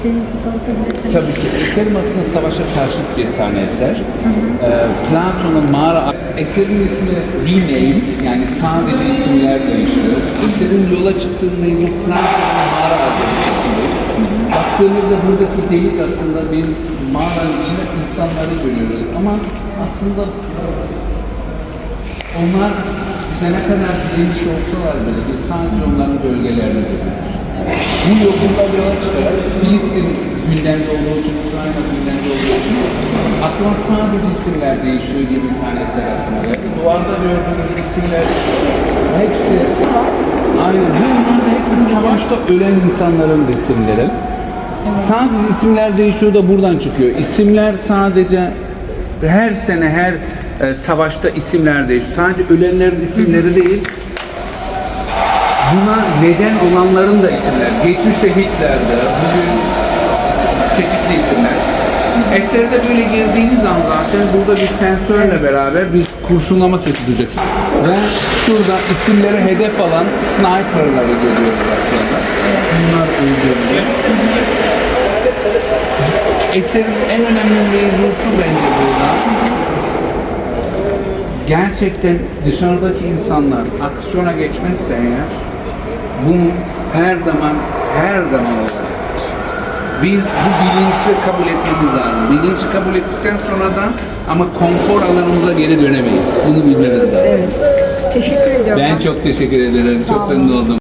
eserinizi tanıtabilirsiniz. Tabii ki eserim aslında savaşa karşıt bir tane eser. Ee, Platon'un mağara eserin ismi renamed yani sadece isimler değişiyor. Eserin yola çıktığı mevzu Platon'un mağara adetesidir. Baktığımızda buradaki delik aslında biz mağaranın içinde insanları görüyoruz ama aslında onlar ne kadar geniş olsalar bile biz sadece onların bölgelerini görüyoruz. Bu yolunda yola çıkarak Filistin gündemde olduğu için, Ukrayna gündemde olduğu için aklıma sadece isimler değişiyor gibi bir tane eser. Duvarda gördüğümüz isimler hepsi Aynen. Bunlar hepsi savaşta ölen insanların isimleri. Sadece isimler değişiyor da buradan çıkıyor. İsimler sadece her sene her e, savaşta isimler değişiyor. Sadece ölenlerin isimleri değil, buna neden olanların da isimler. Geçmişte Hitler'de, bugün çeşitli isimler. Eserde böyle girdiğiniz an zaten burada bir sensörle beraber bir kurşunlama sesi duyacaksınız. Ve şurada isimleri hedef alan sniperları görüyoruz aslında. Bunlar uyguluyor. Eserin en önemli mevzusu bence burada gerçekten dışarıdaki insanlar aksiyona geçmezse eğer bu her zaman her zaman olacaktır. Biz bu bilinçli kabul etmemiz lazım. Bilinci kabul ettikten sonra da ama konfor alanımıza geri dönemeyiz. Bunu bilmemiz lazım. Evet. Teşekkür ediyorum. Ben çok teşekkür ederim. Çok memnun oldum.